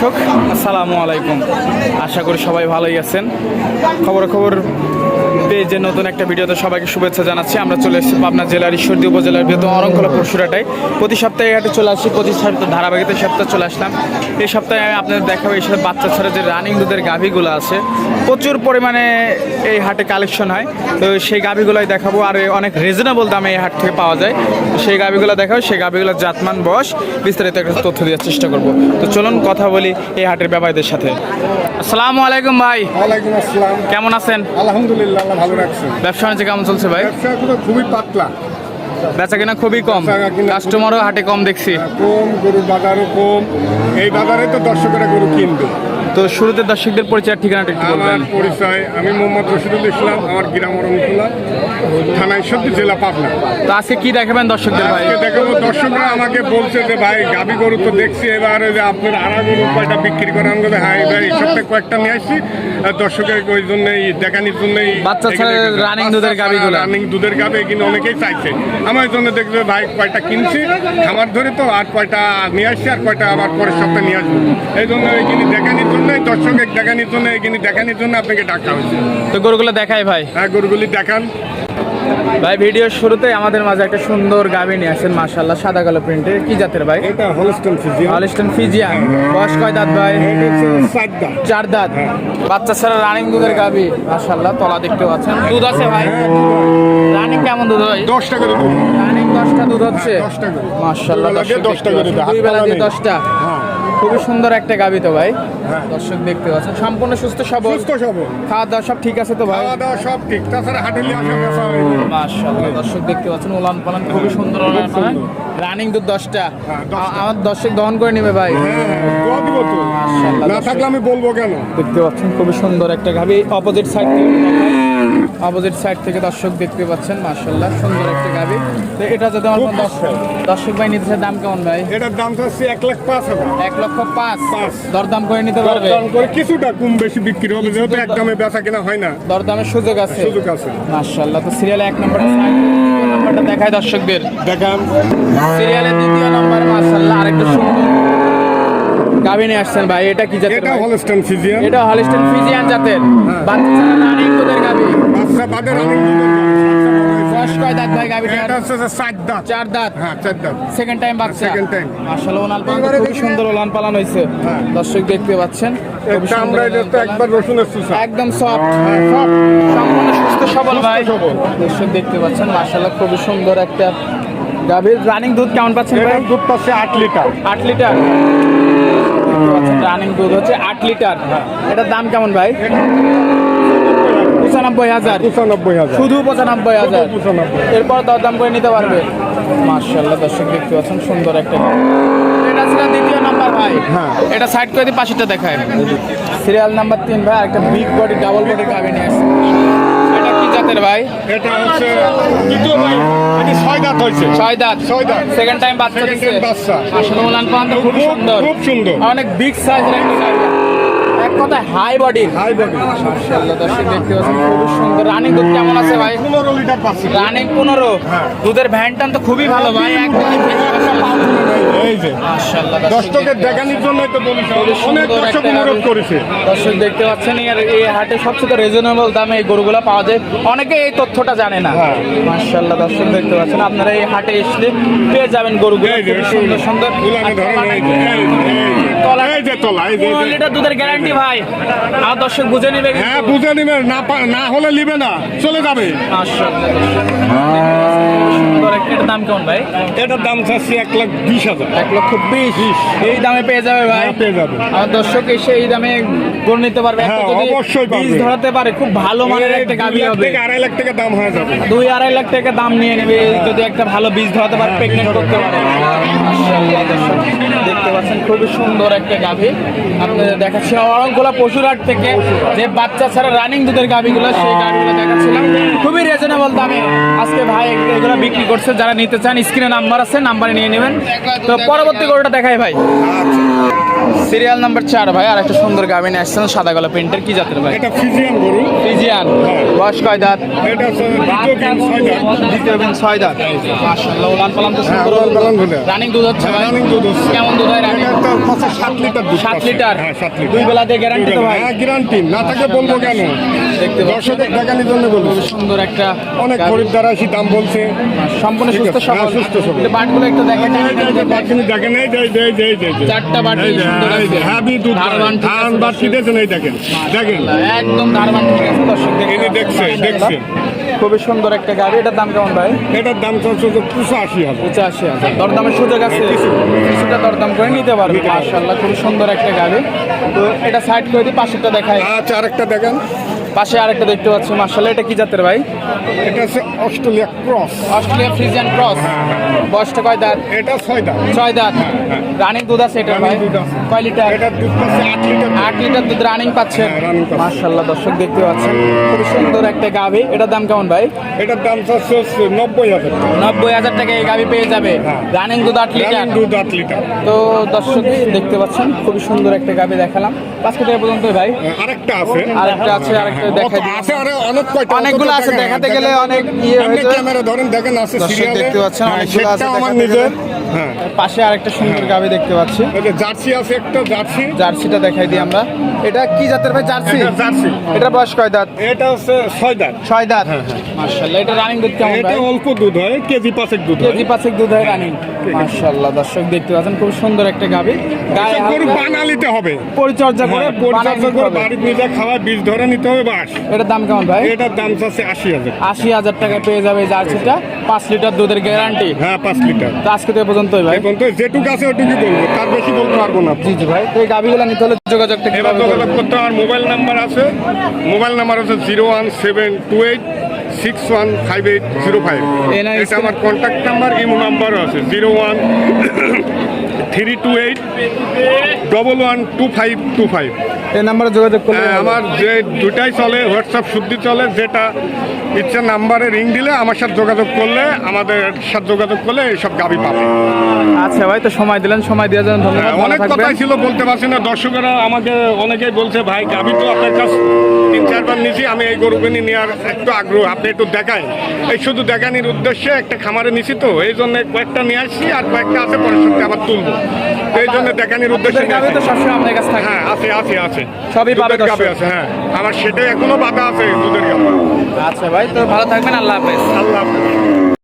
দর্শক আসসালামু আলাইকুম। আশা করি সবাই ভালোই আছেন। খবর খবর পেজে নতুন একটা ভিডিওতে সবাইকে শুভেচ্ছা জানাচ্ছি। আমরা চলে এসেছি পাবনা জেলার ঈশ্বরদী উপজেলার ভেতর অরঙ্কলা পরশুরাটায়। প্রতি সপ্তাহে এই হাটে চলে আসছি প্রতি সপ্তাহে ধারাবাহিকতে সপ্তাহে চলে আসলাম। এই সপ্তাহে আমি আপনাদের দেখাবো এই সাথে বাচ্চা ছাড়া যে রানিং দুধের গাভীগুলো আছে। প্রচুর পরিমাণে এই হাটে কালেকশন হয়। তো সেই গাভীগুলোই দেখাবো। আর অনেক রিজনেবল দামে এই হাট থেকে পাওয়া যায়। সেই গাভীগুলো দেখাবো। সেই গাভীগুলোর জাতমান বয়স বিস্তারিত একটা তথ্য দেওয়ার চেষ্টা করব। তো চলুন কথা বলি এই হাটের ব্যাপারীদের সাথে। আসসালামু আলাইকুম ভাই। ওয়ালাইকুম আসসালাম। কেমন আছেন? আলহামদুলিল্লাহ। আল্লাহ ভালো রাখছেন ব্যবসা বাণিজ্য কেমন চলছে ভাই? ব্যবসা এখন খুবই পাতলা। বেচা কিনা খুবই কম। কাস্টমারও হাটে কম দেখছি। কম গরুর বাজারও কম। এই বাজারে তো দর্শকেরা গরু কিনবে। তো শুরুতে দর্শকদের পরিচয় ঠিকানাটা একটু বলবেন। আমার পরিচয় আমি মোহাম্মদ রশিদুল ইসলাম আমার গ্রাম রমকুলা থানা ঈশ্বরদী জেলা পাবনা। তো আজকে কি দেখাবেন দর্শকদের ভাই? আজকে দেখাবো দর্শকরা আমাকে বলছে যে ভাই গাবি গরু তো দেখছি এবারে যে আপনার আড়া গরু কয়টা বিক্রি করেন বলে হ্যাঁ এবার এই সপ্তাহে কয়েকটা নিয়ে আসছি। দর্শকের ওই জন্যই দেখানির জন্যই বাচ্চা ছেলে running দুধের গাভীগুলো। রানিং দুধের গাবি কিন্তু অনেকেই চাইছে। আমার জন্য দেখবে ভাই কয়টা কিনছি আমার ধরে তো আর কয়টা নিয়ে আসছি আর কয়টা আবার পরের সপ্তাহে নিয়ে আসব। এই জন্য এইখানে দেখানির জন্যই দর্শকের দেখানির জন্য এইখানে দেখানির জন্য আপনাকে ডাকা হয়েছে। তো গরুগুলো দেখাই ভাই। হ্যাঁ গরুগুলি দেখান। ভাই ভিডিওর শুরুতে আমাদের মাঝে একটা সুন্দর গাভী নিয়ে আসেন মাশাল্লাহ সাদা কালো প্রিন্টের কি জাতের ভাই? এটা হলস্টন ফিজিয়ান হলিস্টন ফিজিয়ান বয়স কয় দাঁত ভাই? চার দাঁত। বাচ্চা ছাড়া রানিং দুধের গাভী। মাশাল্লাহ তলা দেখতে পাচ্ছেন দুধ আছে ভাই? রানিং কেমন দুধ ভাই দশ টাকা দেবো রানিং দশটা দুধ হচ্ছে। দশ টাকা মাশাল্লাহ দুই বেলা দিয়ে দশটা দেখতে করে দেয়, দুই বেলা দিয়ে নেই। দশটা। হ্যাঁ। খুবই সুন্দর একটা গাভী তো ভাই। দর্শক দেখতে পাচ্ছেন সম্পূর্ণ সুস্থ সবল। সুস্থ সবল। খাওয়া দাওয়া সব ঠিক আছে তো ভাই? খাওয়া দাওয়া সব ঠিক তাছাড়া হাটেলি আসা বেচা হয়নি। মাশাআল্লাহ দর্শক দেখতে পাচ্ছেন উলান পালান খুবই সুন্দর উলান পালান। রানিং দুধ দশটা। হ্যাঁ, দশটা। আ- আমার দর্শক দহন করে নেবে ভাই। হ্যাঁ, দিব তো। না থাকলে আমি বলব কেন? দেখতে পাচ্ছেন খুবই সুন্দর একটা গাভী অপোজিট সাইড থেকে অপোজিট সাইড থেকে দর্শক দেখতে পাচ্ছেন মাশাআল্লাহ সুন্দর একটা গাভী তো এটা যদি আমার দর্শক। দর্শক ভাই নিতে দাম কেমন ভাই? এটার দাম হচ্ছে এক লাখ পাঁচ হাজার। এক লক্ষ পাঁচ। দরদাম করে নিতে পারবে? করে কিছুটা কম বেশি বিক্রি হবে যেহেতু একদমে বেচা কিনা হয় না। দরদামের সুযোগ আছে? সুযোগ আছে। মাশাআল্লাহ তো সিরিয়ালে এক নম্বর নাম্বারটা দেখায় দর্শকদের। দেখান। সিরিয়ালের দ্বিতীয় নম্বর মাশাআল্লাহ আরেকটা সুন্দর। গাভী নিয়ে আসছেন ভাই এটা কি জাতের এটা হলস্টন ফিজিয়ান এটা হলিস্টন ফিজিয়ান জাতের। বাচ্চা রানিং দুধের গাভী? বাচ্চা বাদে রানিং বয়স কয় দাঁত ভাই গাভীটা এটা হচ্ছে যে ষাট দাঁত। চার দাঁত। হ্যাঁ চার দাঁত। সেকেন্ড টাইম বাচ্চা। Second time. মাশাআল্লাহ ওলান পালান তো খুবই সুন্দর ওলান পালান হয়েছে। হ্যাঁ। দর্শক দেখতে পাচ্ছেন একটা আমরা এটা তো একবার রসুনের সুসা একদম সফট হ্যাঁ, সব সম্পূর্ণ সুস্থ সবল ভাই। দর্শক দেখতে পাচ্ছেন মাশাআল্লাহ খুবই সুন্দর একটা গাভীর। রানিং দুধ কেমন পাচ্ছেন ভাই? দুধ পাচ্ছে আট লিটার। আট লিটার। রানিং দুধ হচ্ছে আট লিটার। এটার দাম কেমন ভাই? পঁচানব্বই হাজার। পঁচানব্বই হাজার। শুধু পঁচানব্বই হাজার। এরপর দরদাম করে নিতে পারবে। মার্শাল্লাহ দর্শক দেখতে পাচ্ছেন সুন্দর একটা। এটা ছিল দ্বিতীয় নাম্বার ভাই। হ্যাঁ। এটা সাইড করে দিয়ে পাশেটা দেখায়। সিরিয়াল নাম্বার তিন ভাই একটা বিগ বডি ডাবল বডি গাড়ি নিয়ে আসছে এটা কি জাতের ভাই? এটা হচ্ছে দ্বিতীয় ভাই। এটি ছয় দাঁত হয়েছে। ছয় দাঁত। ছয় দাঁত। সেকেন্ড টাইম বাচ্চা দিচ্ছে বাচ্চা। আসলে খুব সুন্দর। খুব সুন্দর। অনেক বিগ সাইজের একটা গাড়ি এক কথায় হাই বডি হাই বডি মার্শাল্লাহ দর্শক দেখতে পাচ্ছেন খুবই সুন্দর। রানিং দুধ কেমন আছে ভাই? পনেরো লিটার পাচ্ছে। রানিং পনেরো। হ্যাঁ। দুধের ভ্যানটান তো খুবই ভালো ভাই একদম এই যে। মাশাআল্লাহ দর্শকের দেখানোর জন্য তো বলি অনেক দর্শক অনুরোধ করেছে। দর্শক দেখতে পাচ্ছেন এর এই হাটে সবচেয়ে রিজনেবল দামে এই গরুগুলো পাওয়া যায়। অনেকে এই তথ্যটা জানে না। হ্যাঁ। মাশাআল্লাহ দর্শক দেখতে পাচ্ছেন আপনারা এই হাটে আসলে পেয়ে যাবেন গরুগুলো। সুন্দর সুন্দর। তলা- এই যে তলা এই যে। লিটার দুধের গ্যারান্টি ভাই আর দর্শক বুঝে নিবে হ্যাঁ বুঝে নিবে না না হলে নিবে না চলে যাবে। এটার দাম কেমন ভাই? এটার দাম চাচ্ছি এক লাখ বিশ হাজার। এক লক্ষ বিশ। এই দামে পেয়ে যাবে ভাই। হ্যাঁ, পেয়ে যাবে। আমার দর্শক এসে এই দামে গড় নিতে পারবে। হ্যাঁ, অবশ্যই বীজ ধরাতে পারে খুব ভালো মানের একটা দুই গাভী হবে। আড়াই লাখ টাকা দাম হয়ে যাবে। দুই আড়াই লাখ টাকা দাম নিয়ে নেবে যদি একটা ভালো বীজ ধরাতে পারে প্রেগনেন্ট করতে পারে। দেখতে পাচ্ছেন খুবই সুন্দর একটা গাভী। আপনাদের দেখাচ্ছি অরঙ্গোলা পশুরহাট থেকে যে বাচ্চা ছাড়া রানিং দুধের গাভীগুলো, সেই গাভীগুলো দেখাচ্ছিলাম। খুবই রিজনেবল দামে আজকে ভাই এগুলো বিক্রি করছে, যারা নিতে চান স্ক্রিনে নাম্বার আছে নাম্বারে নিয়ে নেবেন। তো পরবর্তী গরুটা দেখাই ভাই। সিরিয়াল নাম্বার চার ভাই আর একটা সুন্দর গাভী নিয়ে আসছেন সাদা গলা প্রিন্টের কি জাতের ভাই? এটা ফিজিয়ান গরু। ফিজিয়ান। বয়স কয় দাঁত? এটা দ্বিতীয় দিন ছয় দাঁত। দাঁত। মাশাআল্লাহ উলান পালান তো হ্যাঁ, সুন্দর। রানিং দুধ হচ্ছে ভাই? রানিং দুধ হচ্ছে। কেমন দুধ হয় রানিং এটা তো পাঁচশো সাত লিটার দুধ সাত লিটার? হ্যাঁ সাত লিটার। দুই বেলাতে গ্যারান্টি তো ভাই। হ্যাঁ গ্যারান্টি না থাকে বলব কেন? দেখতে দর্শকের দেখানোর জন্য বলব। সুন্দর একটা অনেক। খরিদ্দার আসি দাম বলছে। সম্পূর্ণ সুস্থ সবল। হ্যাঁ, সুস্থ সবল। বাটগুলো একটু দেখেন। বাচ্চানি দেখেন এই যে, যে, এই যে, এই যে, এই যে। চারটা বাটি। এই যে, সুন্দর হ্যাঁ, এই দেখেন দেখেন। একদম দেখছে, দেখছে। খুবই সুন্দর একটা গাড়ি। এটার দাম কেমন ভাই? এটার দাম চলছে দুশো আশি হাজার। পঁচাশি হাজার। দরদামের সুযোগ আছে? কিছুটা দরদাম করে নিতে পারবে মার্শাল্লাহ খুবই সুন্দর একটা গাড়ি। তো এটা সাইড করে দিই পাশেরটা দেখাই। আচ্ছা আরেকটা দেখেন। পাশে আরেকটা দেখতে পাচ্ছি মার্শাল্লাহ এটা কি জাতের ভাই? এটা হচ্ছে Australia cross. Australia Friesian cross. বয়সটা কয় দাঁত? এটা ছয় দাম ছয় দাঁত। রানিং দুধ আছে এটা ভাই। কয় লিটার? এটা দুধ পাচ্ছে আট লিটার আট লিটার দুধ রানিং পাচ্ছে হ্যাঁ, পাচ্ছে। মার্শাল্লাহ দর্শক দেখতে পাচ্ছেন। খুব সুন্দর একটা গাভি। এটার দাম কেমন? ভাই? এটার দাম চাচ্ছে হচ্ছে নব্বই হাজার নব্বই হাজার টাকা এই গাভি পেয়ে যাবে। হ্যাঁ। রানিং দুধ আট লিটার। দুধ আট লিটার। তো দর্শক দেখতে পাচ্ছেন খুবই সুন্দর একটা গাভি দেখালাম। আজকে থেকে পর্যন্ত ভাই। আরেকটা আছে। আরেকটা আছে আরেকটা দেখাই দিই। আছে আরে অনেক কয়টা অনেকগুলো আছে, দেখাতে গেলে অনেক ইয়ে হয়ে যায়। ক্যামেরা ধরেন দেখেন আছে সিরিয়ালে দেখতে পাচ্ছেন, হ্যাঁ, অনেকগুলো আছে, আমার নিজের। হ্যাঁ পাশে আরেকটা সুন্দর গাবি দেখতে পাচ্ছি। জার্সি আছে একটা জার্সি। জার্সিটা দেখাই দিই আমরা। এটা কি জাতের ভাই জার্সি? এটা জার্সি। এটা বয়স কয় দাঁত? এটা হচ্ছে ছয় দাঁত। ছয় দাঁত? মার্শাল্লাহ এটা রানিং দুধ কেমন এটা অল্প দুধ হয় কেজি পাঁচেক দুধ হয়। কেজি পাঁচেক দুধ হয় রানিং মার্শাল্লাহ দর্শক দেখতে পাচ্ছেন খুব সুন্দর একটা এসব গরু হালকা বানালিতে হবে। পরিচর্যা করে হ্যাঁ, পরিচর্যা করে। বাড়ির নিজে খাওয়া বীজ ধরে নিতে হবে বাস। এটার দাম কেমন ভাই? এটার দাম চাচ্ছে আশি হাজার। আশি হাজার টাকা পেয়ে যাবে জার্সিটা। পাঁচ লিটার দুধের গ্যারান্টি হ্যাঁ পাঁচ লিটার। তো আজকে তো এ পর্যন্তই ভাই। এখন তো যেটুকু আছে ওটুকু বলব। তার বেশি বলতে পারব না। জি জি ভাই। তো এই গাভিগুলো নিতে হলে যোগাযোগটা এবার যোগাযোগ? করতে আমার মোবাইল নাম্বার আছে। মোবাইল নাম্বার আছে zero one seven two eight six one five eight zero five. এটা আমার কন্ট্যাক্ট নাম্বার ইমো নাম্বারও আছে। Zero one three two eight double one two five two five এই নাম্বারে যোগাযোগ করলে হ্যাঁ, আমার যে দুটাই চলে হোয়াটসঅ্যাপ শুদ্ধি চলে যেটা ইচ্ছা নাম্বারে রিং দিলে আমার সাথে যোগাযোগ করলে আমাদের সাথে যোগাযোগ করলে এইসব গাবি পাবে। আচ্ছা ভাই তো সময় দিলেন সময় দেওয়ার জন্য ধন্যবাদ হ্যাঁ, অনেক। কথাই ছিল বলতে পারছি না। দর্শকেরা আমাকে অনেকেই বলছে ভাই গাবি তো আপনার কাছে তিন চারবার নিছি আমি এই গরুগুনি নেওয়ার একটু আগ্রহ। আপনি একটু দেখাই। এই শুধু দেখানির উদ্দেশ্যে একটা খামারে নিছি তো এই জন্য কয়েকটা নিয়ে আসছি আর কয়েকটা আছে পরের সপ্তাহে আবার তুলবো। এই জন্য দেখানির উদ্দেশ্যে হ্যাঁ আছে আছে আছে। সবই পাবে। আছে হ্যাঁ। আমার সেটাই এখনও বাধা আছে দুধের গাভি আচ্ছা ভাই তো ভালো থাকবেন আল্লাহ হাফেজ আল্লাহ হাফেজ।